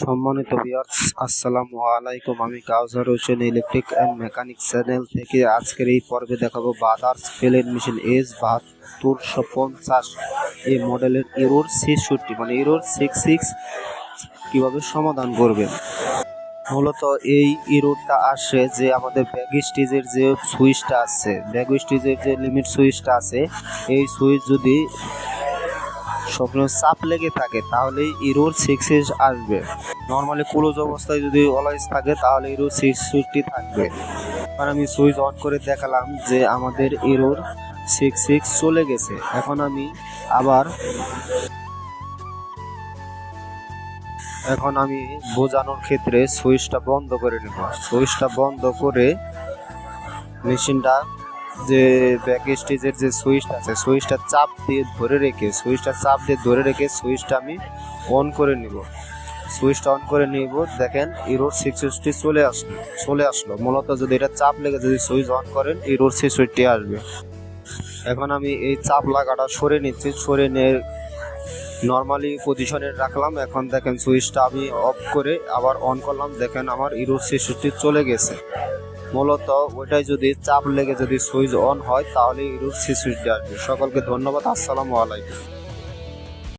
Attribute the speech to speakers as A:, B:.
A: সম্মানিত ভিউয়ার্স আসসালামু আলাইকুম। আমি Kawsar Hossain electric and mechanic channel থেকে আজকের এই পর্বে দেখাবো বাদার্স প্লেন মেশিন এস বাহাত্তরশো পঞ্চাশ এই মডেলের ইরোর ছেষট্টি মানে ইরোর সিক্স সিক্স কীভাবে সমাধান করবেন? মূলত এই ইরোডটা আসে যে আমাদের ব্যাগ স্টেজের যে সুইচটা আছে ব্যাগ স্টেজের যে লিমিট সুইচটা আছে, এই সুইচ যদি স্বপ্ন চাপ লেগে থাকে তাহলে ইরোর সিক্স আসবে। নর্মালি ক্লোজ অবস্থায় যদি অলওয়েজ থাকে, তাহলে ইরোর সিক্স ফিফটি থাকবে। এবার আমি সুইচ অন করে দেখালাম যে আমাদের ইরোর সিক্স সিক্স চলে গেছে। এখন আমি আবার এখন আমি বোঝানোর ক্ষেত্রে সুইচটা বন্ধ করে নেব। সুইচটা বন্ধ করে মেশিনটা যে ব্যাক স্টেজের যে সুইচটা আছে সুইচটা চাপ দিয়ে ধরে রেখে সুইচটা চাপ দিয়ে ধরে রেখে সুইচটা আমি অন করে নিব। সুইচটা অন করে নিব, দেখেন ইরোর সিক্সটি চলে আসলো চলে আসলো। মূলত যদি এটা চাপ লেগে যদি সুইচ অন করেন ইরোর সিক্সটি আসবে। এখন আমি এই চাপ লাগাটা সরে নিচ্ছি, সরে নিয়ে নর্মালি পজিশনে রাখলাম। এখন দেখেন সুইচটা আমি অফ করে আবার অন করলাম। দেখেন আমার ইরোর সিক্সটি চলে গেছে। মূলত ওইটাই যদি চাপ লেগে যদি সুইচ অন হয় তাহলে সি সুইচ আসবে। সকলকে ধন্যবাদ, আসসালামু আলাইকুম।